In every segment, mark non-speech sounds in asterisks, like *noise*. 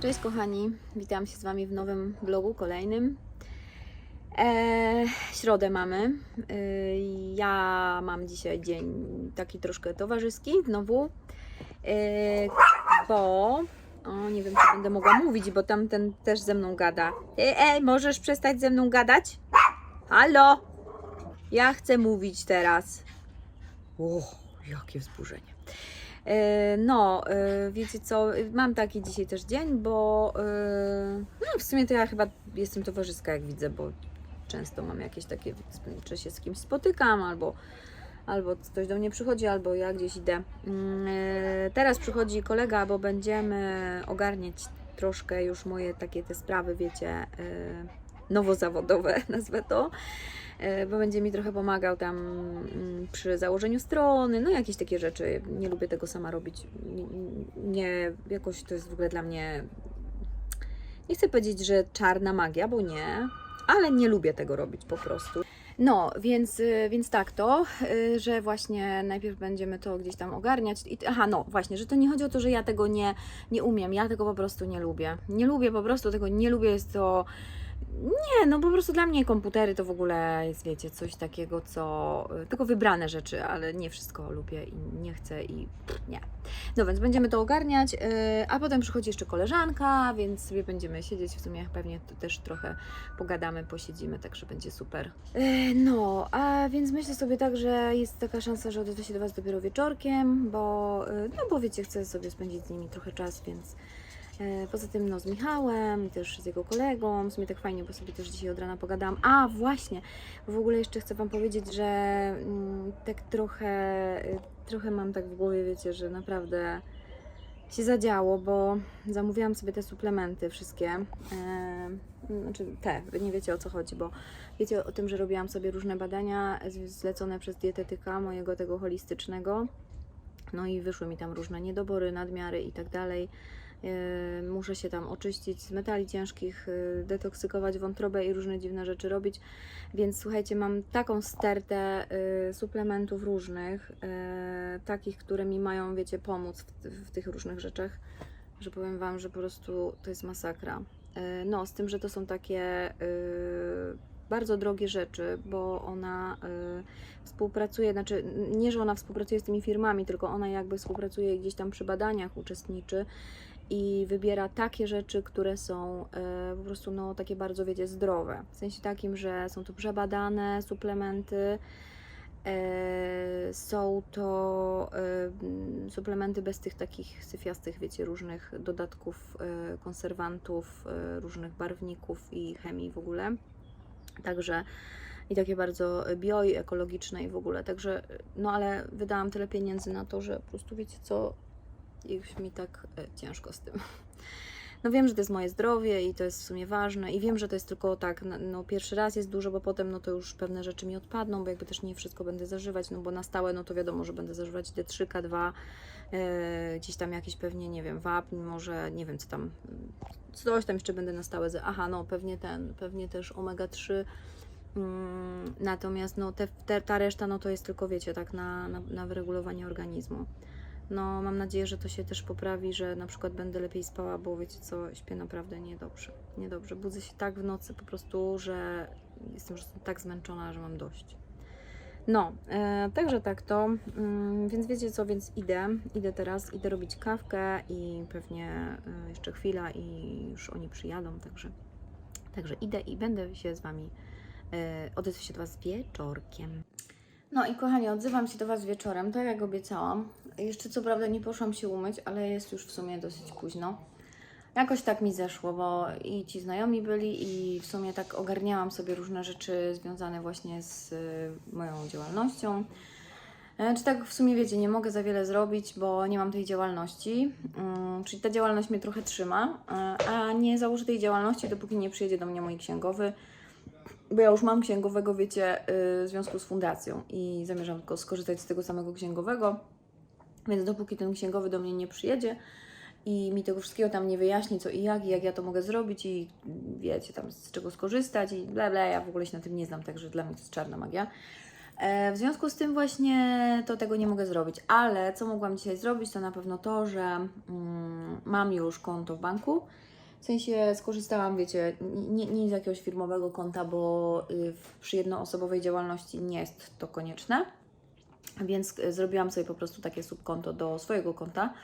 Cześć kochani, witam się z Wami w nowym vlogu kolejnym. Eee, środę mamy. Eee, ja mam dzisiaj dzień taki troszkę towarzyski znowu, eee, bo o, nie wiem, czy będę mogła mówić, bo tamten też ze mną gada. Ej, ej, możesz przestać ze mną gadać? Halo? Ja chcę mówić teraz. O, jakie wzburzenie. E, No, e, wiecie co, mam taki dzisiaj też dzień, bo e, no w sumie to ja chyba jestem towarzyska, jak widzę, bo często mam jakieś takie, czy się z kimś spotykam, albo, albo ktoś do mnie przychodzi, albo ja gdzieś idę. Mm, Teraz przychodzi kolega, bo będziemy ogarniać troszkę już moje takie te sprawy, wiecie, nowozawodowe, *laughs* nazwę to e, bo będzie mi trochę pomagał tam mm, przy założeniu strony, no jakieś takie rzeczy. Nie lubię tego sama robić. Nie, jakoś to jest w ogóle dla mnie. Nie chcę powiedzieć, że czarna magia, bo nie, ale nie lubię tego robić po prostu. No, więc, y, więc tak to, y, że właśnie najpierw będziemy to gdzieś tam ogarniać. I, aha, no właśnie, że to nie chodzi o to, że ja tego nie, nie umiem, ja tego po prostu nie lubię. Nie lubię po prostu tego, nie lubię, jest to nie, no po prostu dla mnie komputery to w ogóle jest, wiecie, coś takiego, co. Tylko wybrane rzeczy, ale nie wszystko lubię i nie chcę i pff, nie. No więc będziemy to ogarniać, yy, a potem przychodzi jeszcze koleżanka, więc sobie będziemy siedzieć. W sumie pewnie też trochę pogadamy, posiedzimy, także będzie super. Yy, no, a więc myślę sobie tak, że jest taka szansa, że odezwę się do Was dopiero wieczorkiem, bo, no bo wiecie, chcę sobie spędzić z nimi trochę czas, więc. E, Poza tym no, z Michałem i też z jego kolegą. W sumie tak fajnie, bo sobie też dzisiaj od rana pogadałam. A właśnie, w ogóle jeszcze chcę Wam powiedzieć, że mm, tak trochę, y, trochę mam tak w głowie, wiecie, że naprawdę się zadziało, bo zamówiłam sobie te suplementy wszystkie. E, znaczy te, nie wiecie o co chodzi, bo wiecie o tym, że robiłam sobie różne badania zlecone przez dietetyka mojego tego holistycznego. No i wyszły mi tam różne niedobory, nadmiary i tak dalej. Yy, Muszę się tam oczyścić z metali ciężkich, yy, detoksykować wątrobę i różne dziwne rzeczy robić. Więc słuchajcie, mam taką stertę yy, suplementów różnych, takich, które mi mają, wiecie, pomóc w, w tych różnych rzeczach, że powiem Wam, że po prostu to jest masakra. No, z tym, że to są takie bardzo drogie rzeczy, bo ona yy, współpracuje, znaczy nie, że ona współpracuje z tymi firmami, tylko ona jakby współpracuje gdzieś tam przy badaniach, uczestniczy i wybiera takie rzeczy, które są e, po prostu no, takie bardzo, wiecie, zdrowe. W sensie takim, że są to przebadane suplementy, e, są to e, suplementy bez tych takich syfiastych, wiecie, różnych dodatków, konserwantów, różnych barwników i chemii w ogóle. Także i takie bardzo bio i ekologiczne i w ogóle. Także, no ale wydałam tyle pieniędzy na to, że po prostu wiecie co, już mi tak e, ciężko z tym. No wiem, że to jest moje zdrowie i to jest w sumie ważne i wiem, że to jest tylko tak, no, pierwszy raz jest dużo, bo potem no to już pewne rzeczy mi odpadną, bo jakby też nie wszystko będę zażywać, no bo na stałe no to wiadomo, że będę zażywać D3, K2, e, gdzieś tam jakieś pewnie, nie wiem, wapń, może nie wiem co tam, coś tam jeszcze będę na stałe, aha, no pewnie ten, pewnie też omega-3, Mm, Natomiast no, te, te, ta reszta no, to jest tylko, wiecie, tak na, na, na wyregulowanie organizmu. No, mam nadzieję, że to się też poprawi, że na przykład będę lepiej spała, bo wiecie co, śpię naprawdę niedobrze. Niedobrze. Budzę się tak w nocy po prostu, że jestem już tak zmęczona, że mam dość. No, e, także tak to. Mm, więc wiecie co, więc idę. Idę teraz, idę robić kawkę i pewnie e, jeszcze chwila i już oni przyjadą, także, także idę i będę się z Wami e, odezwę się do Was wieczorkiem. No i kochani, odzywam się do Was wieczorem, tak jak obiecałam. Jeszcze co prawda nie poszłam się umyć, ale jest już w sumie dosyć późno. Jakoś tak mi zeszło, bo i ci znajomi byli i w sumie tak ogarniałam sobie różne rzeczy związane właśnie z y, moją działalnością. E, Czy tak w sumie wiecie, nie mogę za wiele zrobić, bo nie mam tej działalności. Mm, Czyli ta działalność mnie trochę trzyma, e, a nie założę tej działalności, dopóki nie przyjedzie do mnie mój księgowy bo ja już mam księgowego, wiecie, yy, w związku z fundacją i zamierzam tylko skorzystać z tego samego księgowego. Więc dopóki ten księgowy do mnie nie przyjedzie i mi tego wszystkiego tam nie wyjaśni, co i jak, i jak ja to mogę zrobić, i wiecie, tam z czego skorzystać, i bla, bla, ja w ogóle się na tym nie znam, także dla mnie to jest czarna magia. E, W związku z tym właśnie to tego nie mogę zrobić, ale co mogłam dzisiaj zrobić, to na pewno to, że mm, mam już konto w banku W sensie skorzystałam, wiecie, nie, nie z jakiegoś firmowego konta, bo y, przy jednoosobowej działalności nie jest to konieczne. Więc y, zrobiłam sobie po prostu takie subkonto do swojego konta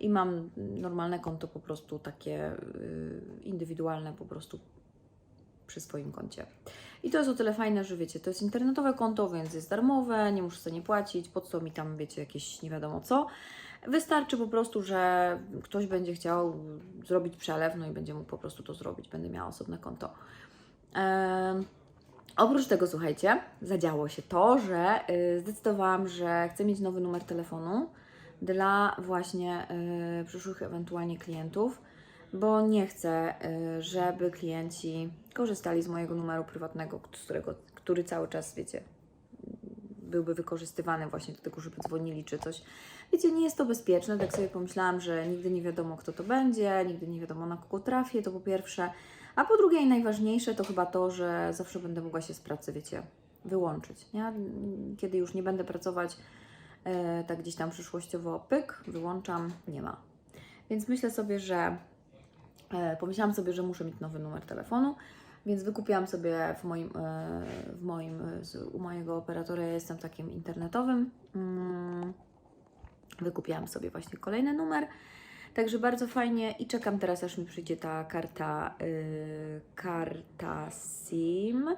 i mam normalne konto po prostu takie y, indywidualne po prostu przy swoim koncie. I to jest o tyle fajne, że wiecie, to jest internetowe konto, więc jest darmowe, nie muszę sobie nie płacić, po co mi tam, wiecie, jakieś nie wiadomo co. Wystarczy po prostu, że ktoś będzie chciał zrobić przelew, no i będzie mógł po prostu to zrobić, będę miała osobne konto. Oprócz tego, słuchajcie, zadziało się to, że y, zdecydowałam, że chcę mieć nowy numer telefonu dla właśnie y, przyszłych ewentualnie klientów, bo nie chcę, y, żeby klienci korzystali z mojego numeru prywatnego, z którego, który cały czas, wiecie, byłby wykorzystywany właśnie do tego, żeby dzwonili czy coś. Wiecie, nie jest to bezpieczne, tak sobie pomyślałam, że nigdy nie wiadomo, kto to będzie, nigdy nie wiadomo, na kogo trafię, to po pierwsze. A po drugie i najważniejsze to chyba to, że zawsze będę mogła się z pracy, wiecie, wyłączyć, nie? Kiedy już nie będę pracować e, tak gdzieś tam przyszłościowo, pyk, wyłączam, nie ma. Więc myślę sobie, że e, pomyślałam sobie, że muszę mieć nowy numer telefonu, więc wykupiłam sobie w moim, e, w moim e, u mojego operatora, ja jestem takim internetowym, mm, wykupiłam sobie właśnie kolejny numer. Także bardzo fajnie i czekam teraz, aż mi przyjdzie ta karta, y, karta SIM.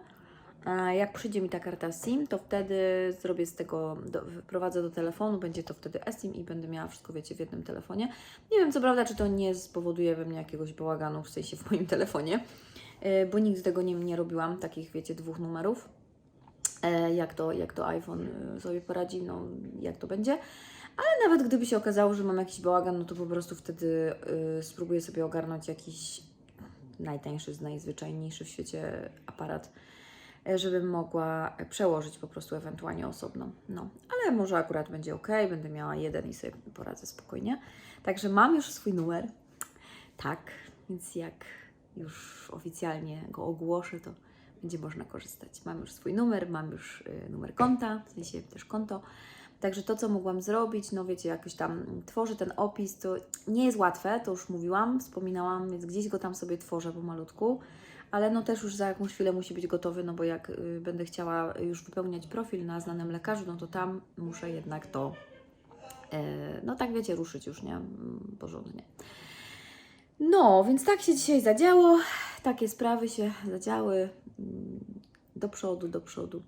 A jak przyjdzie mi ta karta SIM, to wtedy zrobię z tego, do, wprowadzę do telefonu, będzie to wtedy eSIM i będę miała wszystko, wiecie, w jednym telefonie. Nie wiem, co prawda, czy to nie spowoduje we mnie jakiegoś bałaganu, w sensie w moim telefonie, bo nigdy tego nie, nie robiłam, takich, wiecie, dwóch numerów. E, Jak to, jak to iPhone y, sobie poradzi, no jak to będzie. Ale nawet gdyby się okazało, że mam jakiś bałagan, no to po prostu wtedy spróbuję sobie ogarnąć jakiś najtańszy, najzwyczajniejszy w świecie aparat, e, żebym mogła przełożyć po prostu ewentualnie osobno. No, ale może akurat będzie ok, będę miała jeden i sobie poradzę spokojnie. Także mam już swój numer. Tak, więc jak już oficjalnie go ogłoszę, to będzie można korzystać. Mam już swój numer, mam już y, numer konta, w sensie też konto. Także to, co mogłam zrobić, no wiecie, jakoś tam tworzę ten opis, to nie jest łatwe, to już mówiłam, wspominałam, więc gdzieś go tam sobie tworzę pomalutku, ale no też już za jakąś chwilę musi być gotowy, no bo jak y, będę chciała już wypełniać profil na znanym lekarzu, no to tam muszę jednak to, e, no tak wiecie, ruszyć już, nie? Mm, Porządnie. No, więc tak się dzisiaj zadziało, takie sprawy się zadziały mm, do przodu, do przodu.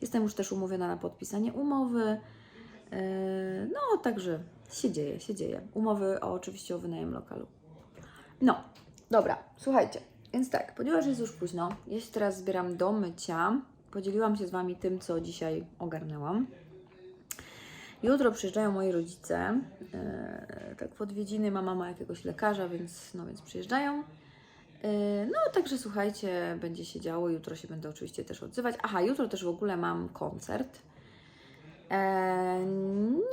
Jestem już też umówiona na podpisanie umowy. Yy, No, także się dzieje, się dzieje. Umowy o, oczywiście o wynajem lokalu. No, dobra, słuchajcie. Więc tak, ponieważ jest już późno, ja się teraz zbieram do mycia. Podzieliłam się z Wami tym, co dzisiaj ogarnęłam. Jutro przyjeżdżają moi rodzice. Yy, tak w odwiedziny mama ma jakiegoś lekarza, więc, no, więc przyjeżdżają. Yy, No, także słuchajcie, będzie się działo. Jutro się będę oczywiście też odzywać. Aha, jutro też w ogóle mam koncert. Eee,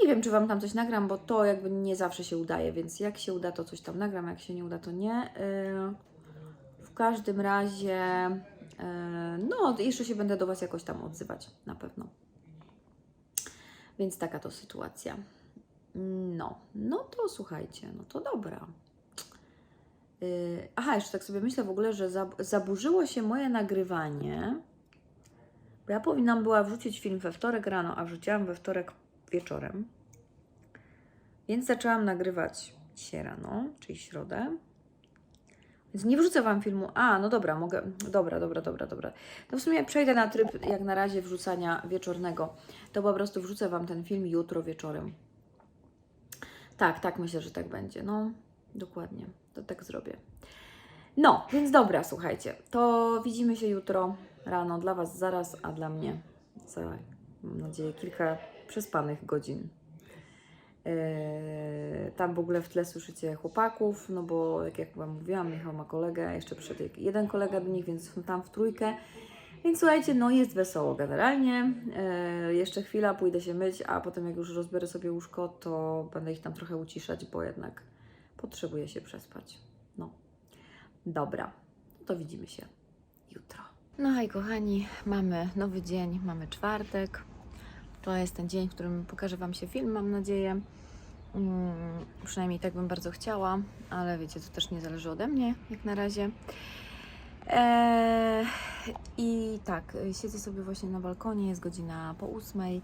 nie wiem, czy Wam tam coś nagram, bo to jakby nie zawsze się udaje, więc jak się uda, to coś tam nagram, jak się nie uda, to nie. W każdym razie, no, jeszcze się będę do Was jakoś tam odzywać, na pewno. Więc taka to sytuacja. No, no to słuchajcie, no to dobra. Yy, aha, jeszcze tak sobie myślę w ogóle, że zab- zaburzyło się moje nagrywanie. Bo ja powinnam była wrzucić film we wtorek rano, a wrzuciłam we wtorek wieczorem. Więc zaczęłam nagrywać dzisiaj rano, czyli środę. Więc nie wrzucę Wam filmu. A, no dobra, mogę. Dobra, dobra, dobra, dobra. To w sumie przejdę na tryb, jak na razie, wrzucania wieczornego. To po prostu wrzucę Wam ten film jutro wieczorem. Tak, tak, myślę, że tak będzie. No, dokładnie. To tak zrobię. No, więc dobra, słuchajcie. To widzimy się jutro rano. Dla Was zaraz, a dla mnie za, mam nadzieję, kilka przespanych godzin. Yy, tam w ogóle w tle słyszycie chłopaków, no bo jak, jak Wam mówiłam, Michał ma kolegę, jeszcze przyszedł jeden kolega do nich, więc są tam w trójkę. Więc słuchajcie, no jest wesoło generalnie. Yy, jeszcze chwila, pójdę się myć, a potem jak już rozbiorę sobie łóżko, to będę ich tam trochę uciszać, bo jednak potrzebuję się przespać. No, dobra, to widzimy się jutro. No hej kochani, mamy nowy dzień, mamy czwartek. To jest ten dzień, w którym pokażę Wam się film, mam nadzieję. Mm, przynajmniej tak bym bardzo chciała, ale wiecie, to też nie zależy ode mnie jak na razie. Eee, I tak, siedzę sobie właśnie na balkonie, jest godzina po ósmej.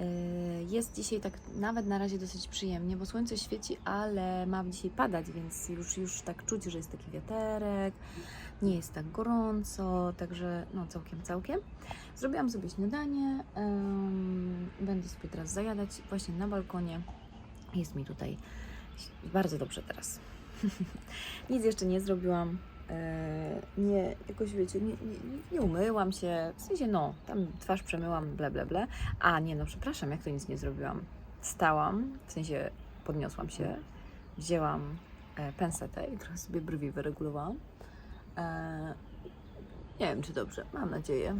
Eee, Jest dzisiaj tak nawet na razie dosyć przyjemnie, bo słońce świeci, ale ma dzisiaj padać, więc już, już tak czuć, że jest taki wiaterek, nie jest tak gorąco, także no całkiem, całkiem. Zrobiłam sobie śniadanie, będę sobie teraz zajadać właśnie na balkonie. Jest mi tutaj bardzo dobrze teraz. *laughs* Nic jeszcze nie zrobiłam. E, Nie, jakoś wiecie, nie, nie, nie umyłam się, w sensie no, tam twarz przemyłam, ble, ble, ble. A nie, no przepraszam, jak to nic nie zrobiłam. Stałam, w sensie podniosłam się, wzięłam e, pensetę i trochę sobie brwi wyregulowałam. E, nie wiem, czy dobrze, mam nadzieję,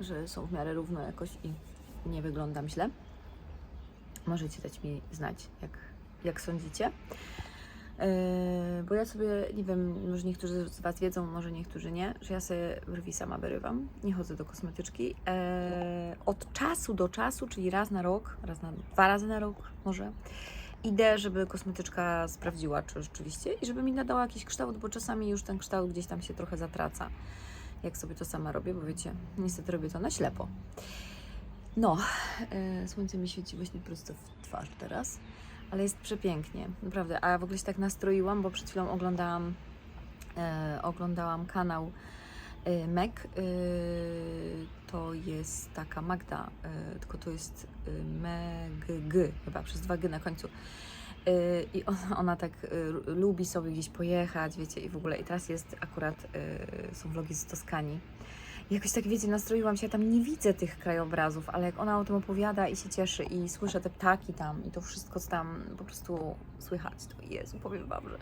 że są w miarę równo jakoś i nie wyglądam źle. Możecie dać mi znać, jak, jak sądzicie. Yy, bo ja sobie, nie wiem, może niektórzy z Was wiedzą, może niektórzy nie, że ja sobie brwi sama wyrywam, nie chodzę do kosmetyczki. Yy, od czasu do czasu, czyli raz na rok, raz na, dwa razy na rok może, idę, żeby kosmetyczka sprawdziła, czy rzeczywiście i żeby mi nadała jakiś kształt, bo czasami już ten kształt gdzieś tam się trochę zatraca, jak sobie to sama robię, bo wiecie, niestety robię to na ślepo. No, yy, słońce mi świeci właśnie prosto w twarz teraz ale jest przepięknie, naprawdę. A ja w ogóle się tak nastroiłam, bo przed chwilą oglądałam, e, oglądałam kanał e, Meg. E, to jest taka Magda, e, tylko to jest e, Meg chyba, przez dwa G na końcu. E, I ona, ona tak e, lubi sobie gdzieś pojechać, wiecie, i w ogóle. I teraz jest akurat, są vlogi z Toskanii. Jakoś tak, wiecie, nastroiłam się, ja tam nie widzę tych krajobrazów, ale jak ona o tym opowiada i się cieszy i słyszę te ptaki tam i to wszystko, tam po prostu słychać, to Jezu, powiem Wam, że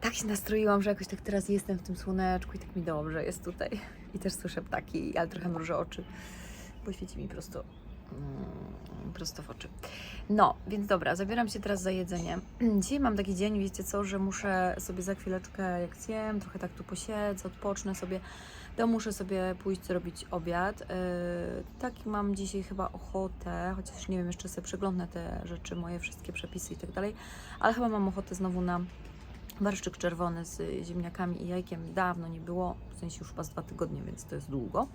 tak się nastroiłam, że jakoś tak teraz jestem w tym słoneczku i tak mi dobrze jest tutaj. I też słyszę ptaki, ale trochę mrużę oczy, bo świeci mi prosto, prosto w oczy. No, więc dobra, zabieram się teraz za jedzenie. *clears throat* Dzisiaj mam taki dzień, wiecie co, że muszę sobie za chwileczkę, jak zjem, trochę tak tu posiedzę, odpocznę sobie, to muszę sobie pójść zrobić obiad. Yy, tak mam dzisiaj chyba ochotę, chociaż nie wiem, jeszcze sobie przeglądnę te rzeczy, moje wszystkie przepisy i tak dalej, ale chyba mam ochotę znowu na barszczyk czerwony z ziemniakami i jajkiem. Dawno nie było, w sensie już chyba z dwa tygodnie, więc to jest długo.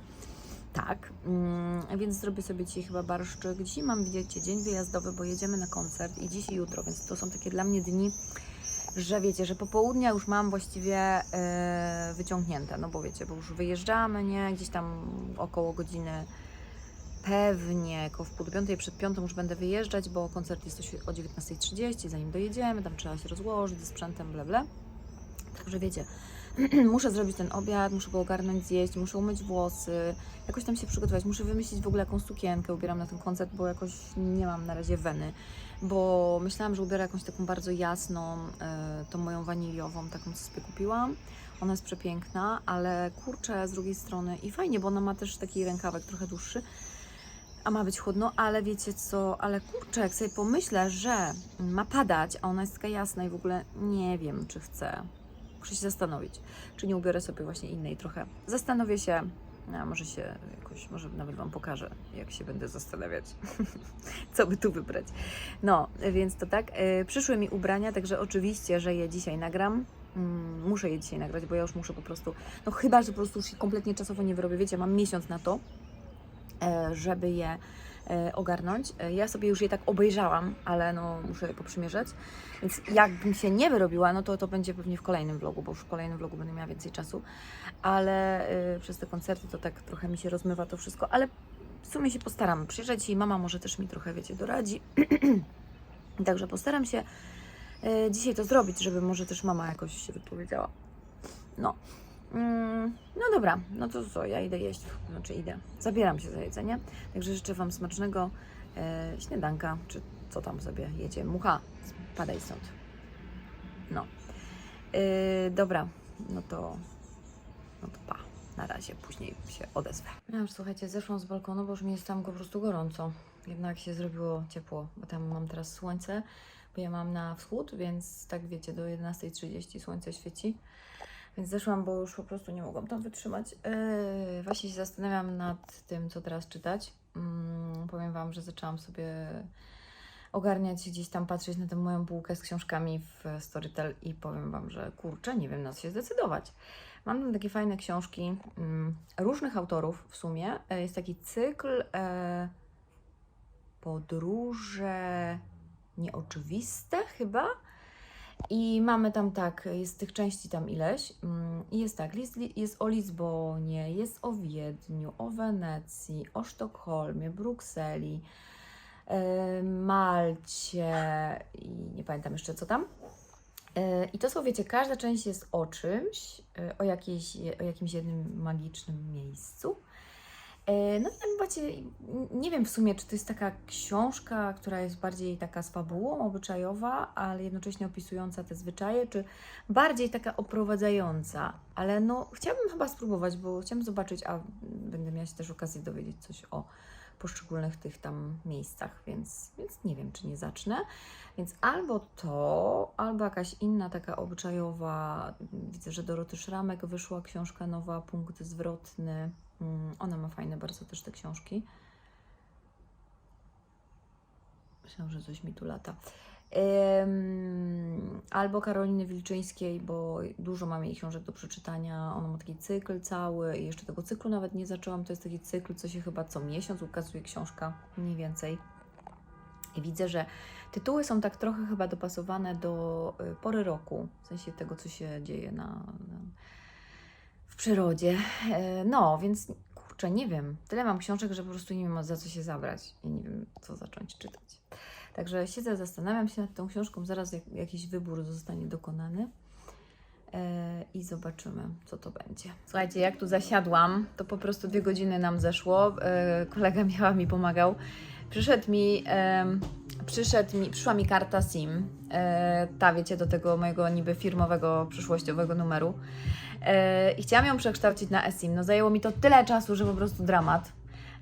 Tak, mm, więc zrobię sobie dzisiaj chyba barszczyk. Dzisiaj mam, wiecie, dzień wyjazdowy, bo jedziemy na koncert i dziś i jutro, więc to są takie dla mnie dni, że wiecie, że popołudnia już mam właściwie e, wyciągnięte, no bo wiecie, bo już wyjeżdżamy, nie, gdzieś tam około godziny pewnie, koło w pół do piątej, przed piątą już będę wyjeżdżać, bo koncert jest o 19.30, zanim dojedziemy, tam trzeba się rozłożyć ze sprzętem, bla bla. Także wiecie, *clears throat* muszę zrobić ten obiad, muszę go ogarnąć, zjeść, muszę umyć włosy, jakoś tam się przygotować, muszę wymyślić w ogóle jaką sukienkę ubieram na ten koncert, bo jakoś nie mam na razie weny, bo myślałam, że ubiorę jakąś taką bardzo jasną, e, tą moją waniliową, taką co sobie kupiłam. Ona jest przepiękna, ale kurczę z drugiej strony i fajnie, bo ona ma też taki rękawek trochę dłuższy, a ma być chłodno, ale wiecie co, ale kurczę, jak sobie pomyślę, że ma padać, a ona jest taka jasna i w ogóle nie wiem, czy chcę. Muszę się zastanowić, czy nie ubiorę sobie właśnie innej trochę. Zastanowię się, a może się jakoś, może nawet Wam pokażę, jak się będę zastanawiać, *laughs* co by tu wybrać. No, więc to tak. E, Przyszły mi ubrania, także oczywiście, że je dzisiaj nagram. Mm, Muszę je dzisiaj nagrać, bo ja już muszę po prostu, no chyba, że po prostu już się kompletnie czasowo nie wyrobię. Wiecie, mam miesiąc na to, e, żeby je ogarnąć. E, Ja sobie już je tak obejrzałam, ale no muszę je poprzymierzać. Więc jakbym się nie wyrobiła, no to to będzie pewnie w kolejnym vlogu, bo już w kolejnym vlogu będę miała więcej czasu. Ale y, przez te koncerty to tak trochę mi się rozmywa to wszystko, ale w sumie się postaram przyjrzeć i mama może też mi trochę, wiecie, doradzi. *clears throat* Także postaram się dzisiaj to zrobić, żeby może też mama jakoś się wypowiedziała. No. Mm, no dobra, no to co, ja idę jeść, znaczy idę, zabieram się za jedzenie, także życzę Wam smacznego e, śniadanka, czy co tam sobie jedzie, mucha, padaj stąd. No, E, dobra, no to, no to pa, na razie, później się odezwę. Ja już słuchajcie, zeszłam z balkonu, bo już mi jest tam po prostu gorąco, jednak się zrobiło ciepło, bo tam mam teraz słońce, bo ja mam na wschód, więc tak wiecie, do 11.30 słońce świeci. Więc zeszłam, bo już po prostu nie mogłam tam wytrzymać. Yy, właśnie się zastanawiam nad tym, co teraz czytać. Mm, powiem Wam, że zaczęłam sobie ogarniać gdzieś tam, patrzeć na tę moją półkę z książkami w Storytel i powiem Wam, że kurczę, nie wiem na co się zdecydować. Mam tam takie fajne książki mm, różnych autorów w sumie. E, Jest taki cykl e, Podróże nieoczywiste chyba. I mamy tam tak, jest tych części tam ileś. mm, jest tak, jest, jest o Lizbonie, jest o Wiedniu, o Wenecji, o Sztokholmie, Brukseli, e, Malcie i nie pamiętam jeszcze co tam. E, I to są, wiecie, każda część jest o czymś, e, o, jakiejś, o jakimś jednym magicznym miejscu. E, No i tam macie, nie wiem w sumie, czy to jest taka książka, która jest bardziej taka z fabułą obyczajowa, ale jednocześnie opisująca te zwyczaje, czy bardziej taka oprowadzająca. Ale no, chciałabym chyba spróbować, bo chciałam zobaczyć, a będę miała się też okazję dowiedzieć coś o poszczególnych tych tam miejscach, więc, więc nie wiem, czy nie zacznę. Więc albo to, albo jakaś inna taka obyczajowa. Widzę, że Doroty Szramek wyszła książka nowa, punkt zwrotny. Mm, Ona ma fajne bardzo też te książki. Myślałam, że coś mi tu lata. Albo Karoliny Wilczyńskiej, bo dużo mam jej książek do przeczytania. Ona ma taki cykl cały i jeszcze tego cyklu nawet nie zaczęłam. To jest taki cykl, co się chyba co miesiąc ukazuje książka, mniej więcej. I widzę, że tytuły są tak trochę chyba dopasowane do y, pory roku, w sensie tego, co się dzieje na, na, przyrodzie. E, No, więc kurczę, nie wiem. Tyle mam książek, że po prostu nie wiem za co się zabrać i nie wiem, co zacząć czytać. Także siedzę, zastanawiam się nad tą książką, zaraz jak, jakiś wybór zostanie dokonany. E, I zobaczymy, co to będzie. Słuchajcie, jak tu zasiadłam, to po prostu dwie godziny nam zeszło. E, kolega Michała mi pomagał. Przyszedł mi, em, przyszedł mi, przyszła mi karta SIM. E, ta, wiecie, do tego mojego niby firmowego, przyszłościowego numeru. E, I chciałam ją przekształcić na eSIM. No zajęło mi to tyle czasu, że po prostu dramat.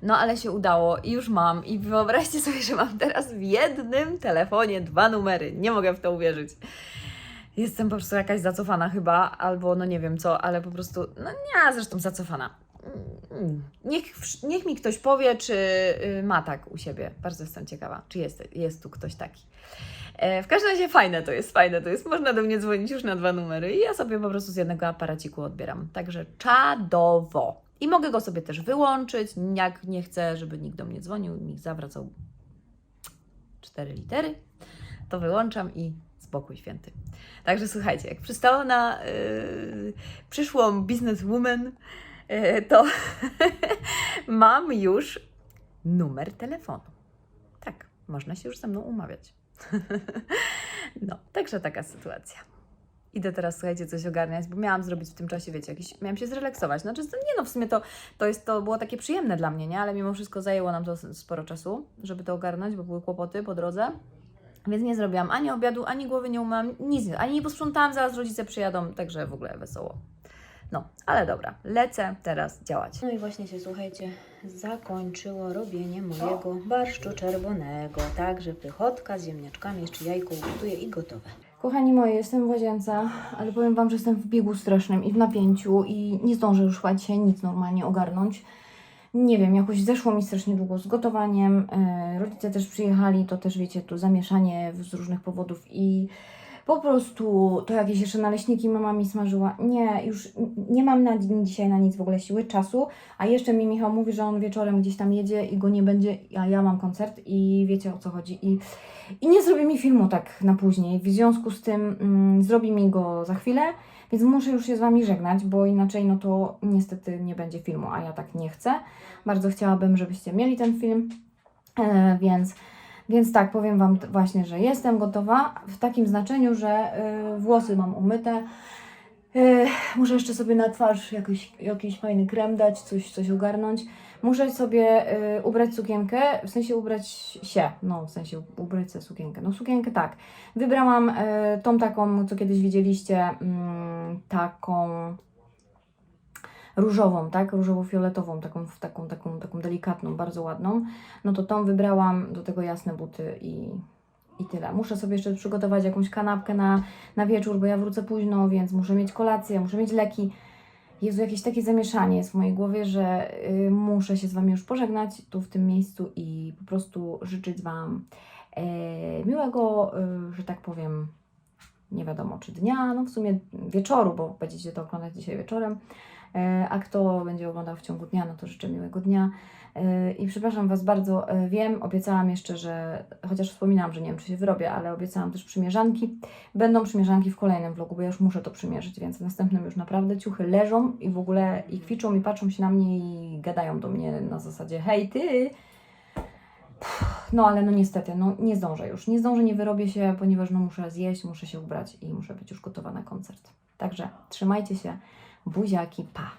No ale się udało i już mam. I wyobraźcie sobie, że mam teraz w jednym telefonie dwa numery. Nie mogę w to uwierzyć. Jestem po prostu jakaś zacofana chyba, albo no nie wiem co, ale po prostu, no nie, zresztą zacofana. Mm, Niech, niech mi ktoś powie, czy y, ma tak u siebie. Bardzo jestem ciekawa, czy jest, jest tu ktoś taki. E, W każdym razie fajne to jest, fajne to jest. Można do mnie dzwonić już na dwa numery i ja sobie po prostu z jednego aparaciku odbieram. Także czadowo. I mogę go sobie też wyłączyć, jak nie chcę, żeby nikt do mnie dzwonił, nikt zawracał cztery litery, to wyłączam i spokój święty. Także słuchajcie, jak przystało na yy, przyszłą bizneswoman, to *laughs* mam już numer telefonu. Tak, można się już ze mną umawiać. *laughs* no, także taka sytuacja. Idę teraz, słuchajcie, coś ogarniać, bo miałam zrobić w tym czasie, wiecie, jakiś, miałam się zrelaksować. Znaczy, nie no, w sumie to, to, jest, to było takie przyjemne dla mnie, nie? Ale mimo wszystko zajęło nam to sporo czasu, żeby to ogarnąć, bo były kłopoty po drodze. Więc nie zrobiłam ani obiadu, ani głowy nie umyłam, nic, ani nie posprzątałam, zaraz rodzice przyjadą, także w ogóle wesoło. No, ale dobra, lecę teraz działać. No i właśnie się, słuchajcie, zakończyło robienie mojego barszczu czerwonego. Także pychotka z ziemniaczkami, jeszcze jajko ugotuję i gotowe. Kochani moje, jestem w łazience, ale powiem Wam, że jestem w biegu strasznym i w napięciu i nie zdążę już chyba dzisiaj nic normalnie ogarnąć. Nie wiem, jakoś zeszło mi strasznie długo z gotowaniem. E, rodzice też przyjechali, to też wiecie, tu zamieszanie z różnych powodów i po prostu to jakieś jeszcze naleśniki mama mi smażyła. Nie, już nie mam na dzisiaj na nic w ogóle siły, czasu. A jeszcze mi Michał mówi, że on wieczorem gdzieś tam jedzie i go nie będzie, a ja mam koncert i wiecie o co chodzi. I, i nie zrobi mi filmu tak na później. W związku z tym mm, zrobi mi go za chwilę, więc muszę już się z Wami żegnać, bo inaczej no to niestety nie będzie filmu, a ja tak nie chcę. Bardzo chciałabym, żebyście mieli ten film, e, więc, więc tak, powiem Wam właśnie, że jestem gotowa w takim znaczeniu, że e, włosy mam umyte. E, muszę jeszcze sobie na twarz jakiś, jakiś fajny krem dać, coś, coś ogarnąć. Muszę sobie e, ubrać sukienkę, w sensie ubrać się, no w sensie ubrać sobie sukienkę. No sukienkę tak. Wybrałam tą taką, co kiedyś widzieliście, mm, taką różową, tak? Różowo-fioletową, taką, taką, taką, taką delikatną, bardzo ładną. No to tą wybrałam, do tego jasne buty i, i tyle. Muszę sobie jeszcze przygotować jakąś kanapkę na, na wieczór, bo ja wrócę późno, więc muszę mieć kolację, muszę mieć leki. Jezu, jakieś takie zamieszanie jest w mojej głowie, że y, muszę się z Wami już pożegnać tu w tym miejscu i po prostu życzyć Wam E, miłego, y, że tak powiem, nie wiadomo czy dnia, no w sumie wieczoru, bo będziecie to oglądać dzisiaj wieczorem. E, A kto będzie oglądał w ciągu dnia, no to życzę miłego dnia. E, I przepraszam Was bardzo, e, wiem, obiecałam jeszcze, że, chociaż wspominałam, że nie wiem, czy się wyrobię, ale obiecałam też przymierzanki. Będą przymierzanki w kolejnym vlogu, bo ja już muszę to przymierzyć, więc w następnym już naprawdę ciuchy leżą i w ogóle i kwiczą i patrzą się na mnie i gadają do mnie na zasadzie hej ty! No ale no niestety, no nie zdążę już. Nie zdążę, nie wyrobię się, ponieważ no muszę zjeść, muszę się ubrać i muszę być już gotowa na koncert. Także trzymajcie się, Buziaki, pa!